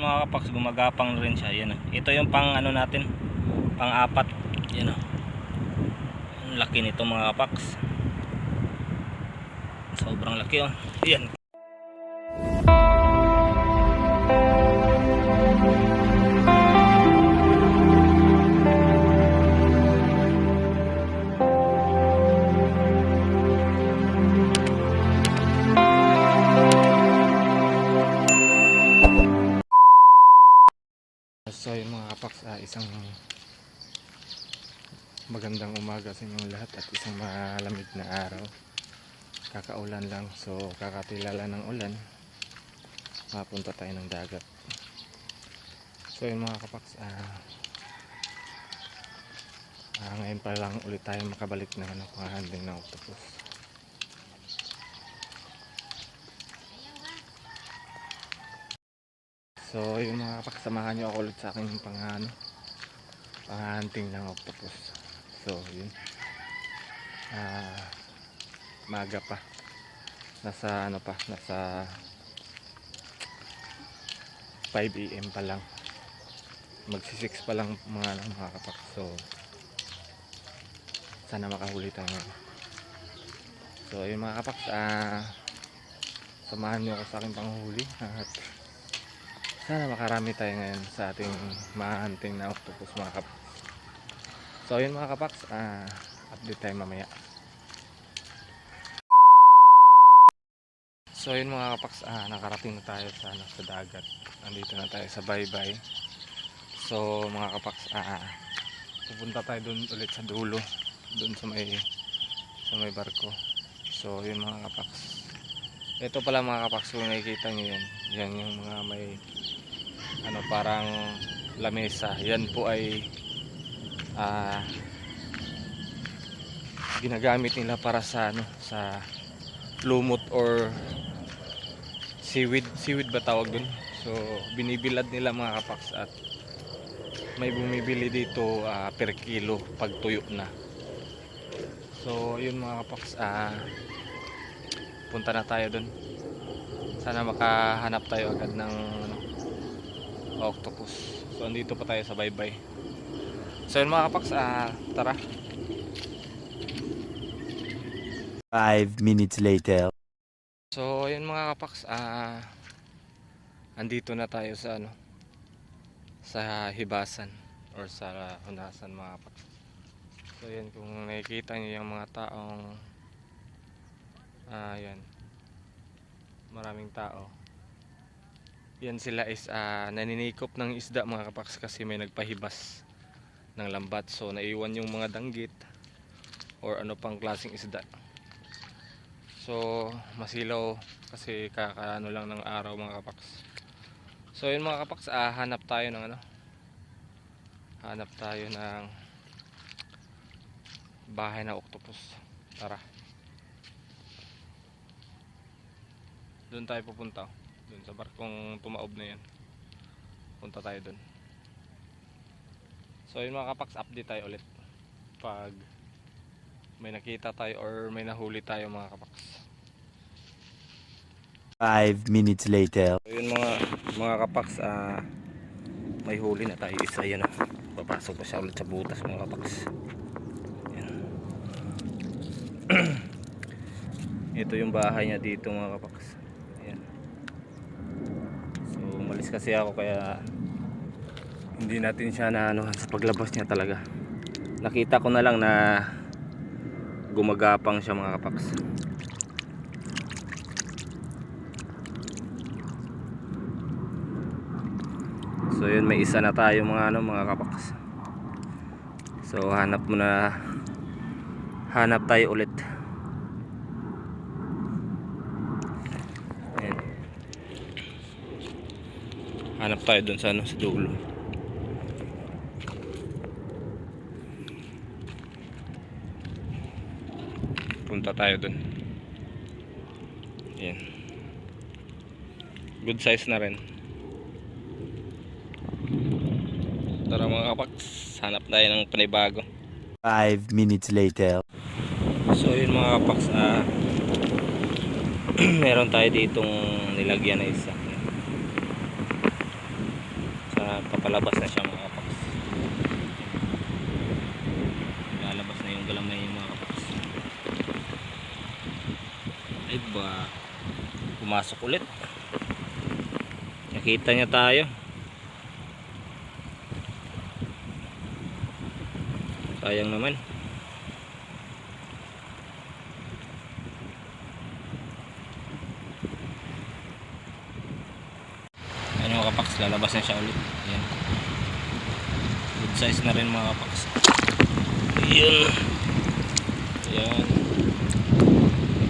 Mga kapaks, gumagapang rin siya. Yan, oh. Ito yung pang ano natin, pang apat. Yan oh. Ang laki nito mga kapaks. Sobrang laki oh. Yan. So yung mga kapaks, ah, isang magandang umaga sa inyong lahat at isang malamig na araw. Kakaulan lang, so kakatilala ng ulan, mapunta tayo ng dagat. So yung mga kapaks, ah, ah, ngayon pa lang ulit tayo makabalik ng ano, panghandling ng octopus. So, yung mga kapaksamahan nyo ako ulit sa akin yung pang ano, panghunting ng octopus. So, yun. Ah, maga pa. Nasa ano pa, nasa 5 AM pa lang. Magsi-6 pa lang mga ano, mga kapak. So, sana makahuli tayo. So, yun mga kapak, ah, samahan nyo ako sa aking panghuli at sana makarami tayo ngayon sa ating mahunting na octopus mga kaps. So yun mga kapaks, ah, update tayo mamaya. So yun mga kapaks, ah, nakarating na tayo sa, ano, sa dagat. Nandito na tayo sa baybay. So mga kapaks, ah, pupunta tayo dun ulit sa dulo. Dun sa may, sa may barko. So yun mga kapaks. Ito pala mga kapaks, kung nakikita nyo yan. Yan yung mga may ano parang lamesa. Yan po ay ah, ginagamit nila para sa ano sa lumot or seaweed seaweed ba tawag dun? So binibilad nila mga kapaks at may bumibili dito ah, per kilo pag tuyo na. So yun mga kapaks ah, punta na tayo dun. Sana makahanap tayo agad ng ano, octopus. So andito pa tayo sa baybay. So yun mga kapaks, ah, tara. Five minutes later. So yun mga kapaks, ah, andito na tayo sa ano, sa hibasan or sa hunasan mga kapaks. So yan kung nakikita niyo yung mga taong ah, yan. Maraming tao. Yan sila is ah, naninikop ng isda mga kapaks kasi may nagpahibas ng lambat. So naiwan yung mga danggit or ano pang klaseng isda. So masilaw kasi kakaano lang ng araw mga kapaks. So yun mga kapaks, ah, hanap tayo ng ano. Hanap tayo ng bahay na octopus. Tara. Doon tayo pupunta. Doon sa barkong tumaob na yan. Punta tayo doon. So yun mga kapaks, update tayo ulit. Pag may nakita tayo or may nahuli tayo mga kapaks. Five minutes later. So yun mga mga kapaks, ah, may huli na tayo isa yan oh. Papasok pa siya ulit sa butas mga kapaks. Yan. Ito yung bahay niya dito mga kapaks. Ayan. So umalis kasi ako kaya hindi natin siya na ano sa paglabas niya talaga. Nakita ko na lang na gumagapang siya mga kapaks. So yun may isa na tayo mga ano mga kapaks. So hanap mo na hanap tayo ulit. Ayan. Hanap tayo dun sa ano sa dulo. Punta tayo dun. Ayan. Good size na rin. Tara mga kapaks, hanap tayo ng panibago. Five minutes later. So yun mga kapaks, ah, meron tayo ditong nilagyan na isa. Papalabas na siya mga kapaks. Lalabas na yung galamay mga kapaks. Ay ba, pumasok ulit. Nakita niya tayo. Sayang naman. Ano mga kapaks, lalabas na siya ulit. Ayan. Good size na rin mga kapaks. Ayan. Ayan.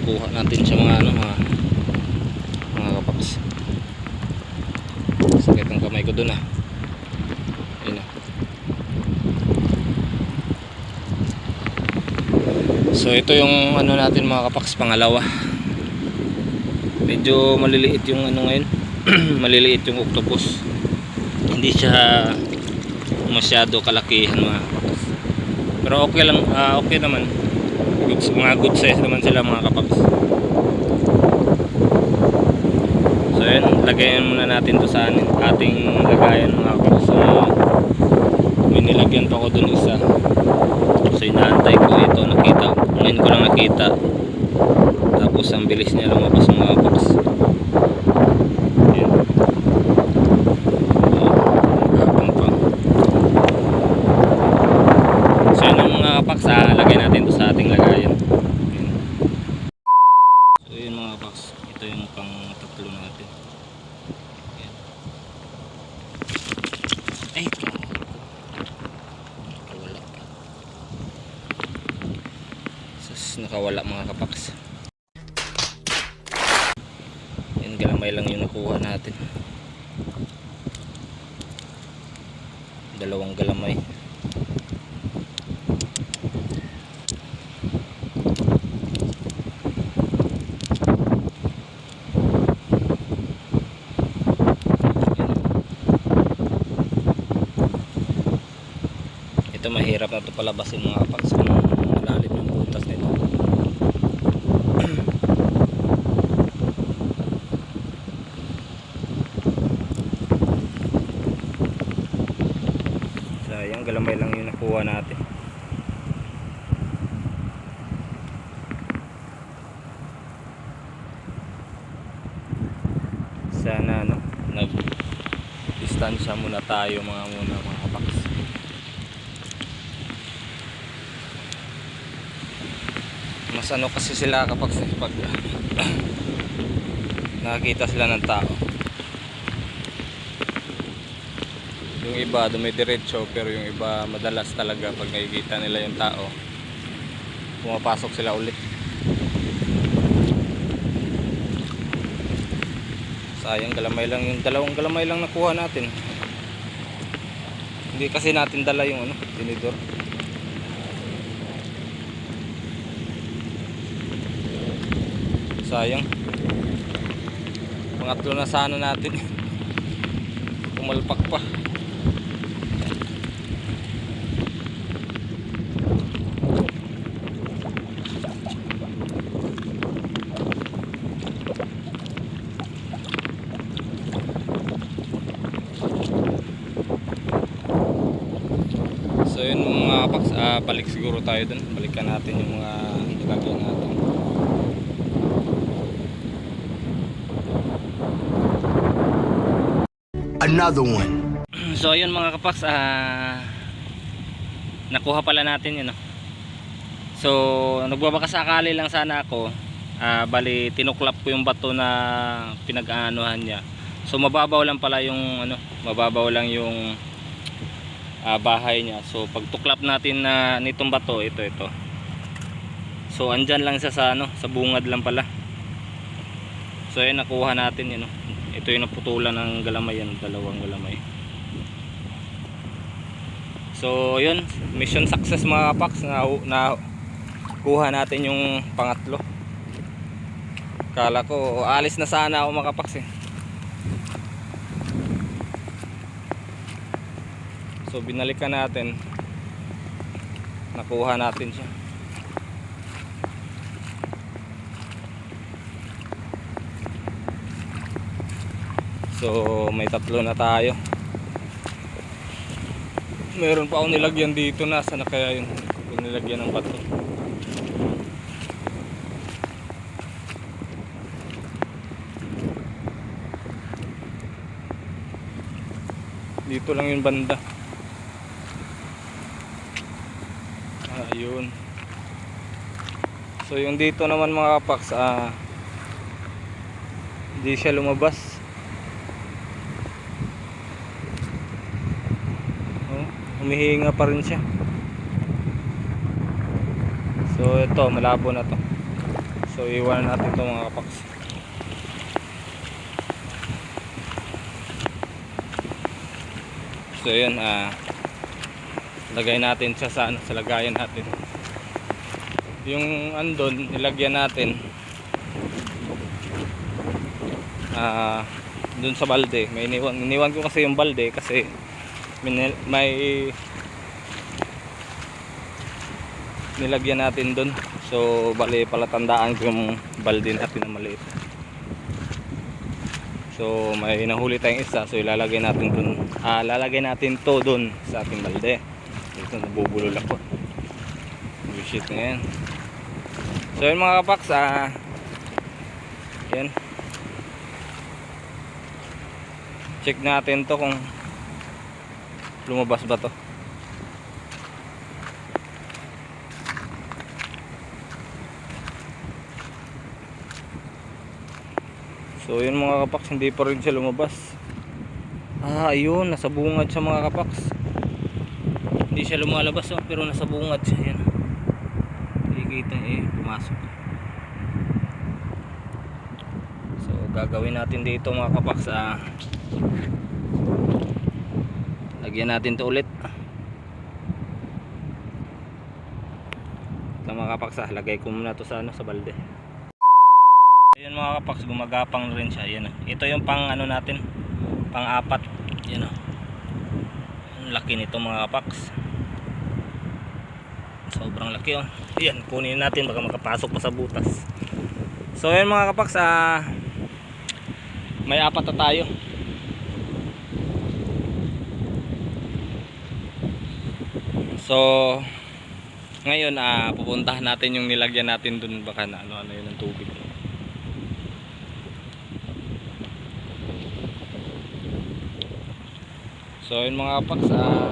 Kuha natin siya mga ano mga mga kapaks. Sakit ang kamay ko dun ah. Ayan ah. So ito yung ano natin mga kapaks pangalawa. Medyo maliliit yung ano ngayon. maliliit yung octopus. Hindi siya masyado kalakihan mga kapaks. Pero okay lang, ah, okay naman. Good, mga good size naman sila mga kapaks. So yun, lagayan muna natin to sa ating lagayan mga kapaks. So, may nilagyan pa ko dun isa. So inaantay ko ito, nakita. Ngayon ko lang nakita. Tapos ang bilis niya lumabas mga kapaks. Ayan. Gapang pa. So yun ang mga kapaks, ah, lagay natin to sa ating lagayan. Ayan. So yun mga kapaks, ito yung pang tatlo natin. Ayan. Ay! Nakawala pa. Sus, nakawala mga kapaks. Yan, galamay lang yung nakuha natin. Dalawang galamay. Yan. Ito na ito palabasin mga kapaks kung malalim yung butas nito. Sayang, galamay lang yung nakuha natin. Sana no, nag distansya muna tayo mga muna mga kapaks. Ano kasi sila kapag pag nakakita sila ng tao. Yung iba dumidiretso pero yung iba madalas talaga pag nakikita nila yung tao pumapasok sila ulit. Sayang galamay lang yung dalawang galamay lang nakuha natin. Hindi kasi natin dala yung ano, tinidor. Sayang. Pangatlo na sana natin. Pumalpak pa. So yun mga paks, ah, balik siguro tayo dun. Balikan natin yung mga ilagay natin. Another one. So ayun mga kapaks, ah nakuha pala natin yun. No? So nagbabakasakali lang sana ako. Ah, bali tinuklap ko yung bato na pinag-aanuhan niya. So mababaw lang pala yung ano, mababaw lang yung ah, bahay niya. So pag tuklap natin na nitong bato, ito ito. So andyan lang siya sa ano, sa bungad lang pala. So ayun nakuha natin yun. No? Ito yung naputulan ng galamay yan, dalawang galamay. So yun, mission success mga kapaks na, na kuha natin yung pangatlo. Kala ko alis na sana ako mga kapaks eh. So binalikan natin. Nakuha natin siya. So may tatlo na tayo. Meron pa akong nilagyan dito. Na kaya yun? Yung nilagyan ng bato. Dito lang yung banda. Ayun. So yung dito naman mga kapaks, ah, hindi siya lumabas. Oh, humihinga pa rin siya. So ito, malabo na to. So iwanan natin to mga kapaks. So yun, ah, lagay natin siya sa, ano, sa lagayan natin. Yung andon, nilagyan natin ah dun sa balde. May iniwan, iniwan ko kasi yung balde kasi may, may nilagyan natin dun. So, bali palatandaan ko yung balde natin na maliit. So, may nahuli tayong isa. So, ilalagay natin dun. Ah, lalagay natin to dun sa ating balde. Ito, nabubulol ako. Bullshit na yan. So, yun mga kapaks, ah, yan. Check natin to kung lumabas ba to. So yun mga kapaks, hindi pa rin siya lumabas. Ah, ayun, nasa bungad siya mga kapaks. Hindi siya lumalabas oh, pero nasa bungad siya. Yan. Hindi kita eh, pumasok. So gagawin natin dito mga kapaks ah, Lagyan natin to ulit. Ito mga kapaks ah, lagay ko muna to sa ano sa balde. Ayun mga kapaks, gumagapang rin siya. Yan. ah. Ito yung pang ano natin, pang apat. Yan oh. Ang laki nito mga kapaks. Sobrang laki oh. Yan, kunin natin baka makapasok pa sa butas. So ayun mga kapaks, ah may apat na tayo. So ngayon ah pupuntahan natin yung nilagyan natin dun baka na ano ano yun ng tubig. So yun mga kapaks ah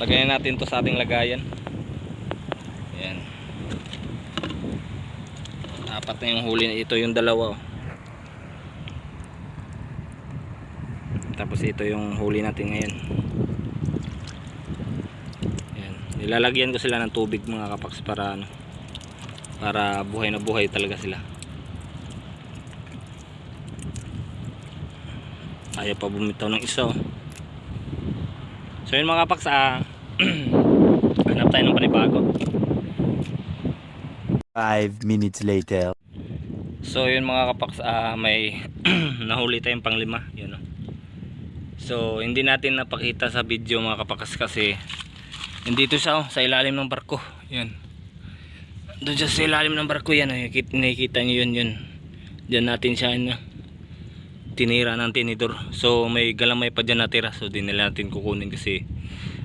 lagayan natin to sa ating lagayan. Ayan. Apat na yung huli ito yung dalawa. oh. Tapos ito yung huli natin ngayon. Ayan. Nilalagyan ko sila ng tubig mga kapaks para ano para buhay na buhay talaga sila. Ayaw pa bumitaw ng isa. oh. So yun mga kapaks ah hanap tayo ng panibago. Five minutes later. So yun mga kapaks ah, may nahuli tayong panglima. Yun oh. So hindi natin napakita sa video mga kapaks kasi nandito siya oh, sa ilalim ng barko. Yan. Doon sa ilalim ng barko yan. Nakikita, nakikita niyo yun yun. Diyan natin siya ano, tinira ng tinidor. So may galamay pa dyan natira. So di nila natin kukunin kasi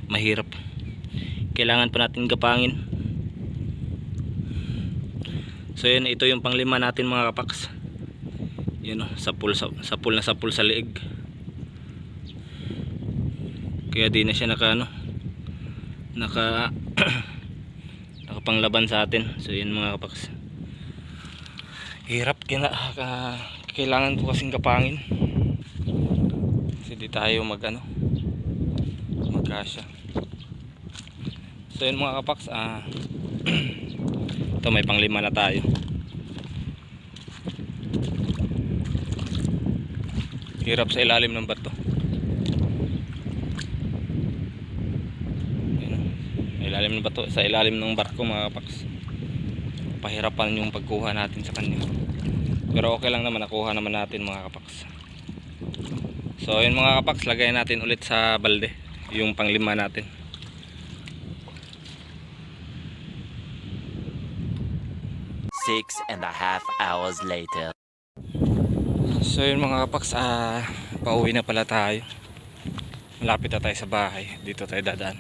mahirap. Kailangan pa natin gapangin. So yun, ito yung panglima natin mga kapaks. Yun oh, sapul, sa, sapul na sapul sa leeg. Kaya di na siya naka ano, naka nakapanglaban sa atin. So yun mga kapaks. Hirap kina, ka, kailangan ko kasing kapangin. Kasi di tayo mag ano, magkasya. So yun mga kapaks, ah ito may panglima na tayo hirap sa ilalim ng Ayan, oh. ilalim ng bato sa ilalim ng barko mga kapaks pahirapan yung pagkuha natin sa kanya pero okay lang naman nakuha naman natin mga kapaks so yun mga kapaks lagay natin ulit sa balde yung panglima natin Six and a half hours later. So yun mga kapaks, ah, pauwi na pala tayo. Malapit na tayo sa bahay. Dito tayo dadaan.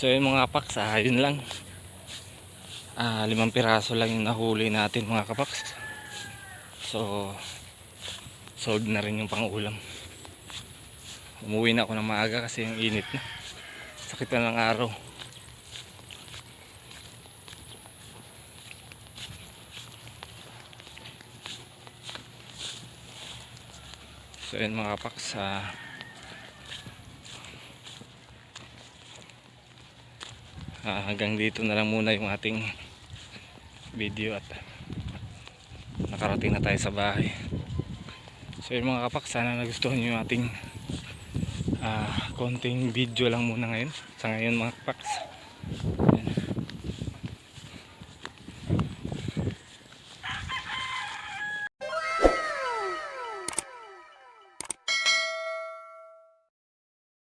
So yun mga kapaks, ah, yun lang. Ah, limang piraso lang yung nahuli natin mga kapaks. So, sold na rin yung pangulam. Umuwi na ako ng maaga kasi yung init na. Sakit na ng araw. So yun mga kapaks, ah, Ah, hanggang dito na lang muna yung ating video at nakarating na tayo sa bahay. So yun mga kapak sana nagustuhan nyo yung ating ah, konting video lang muna ngayon. Sa ngayon mga kapaks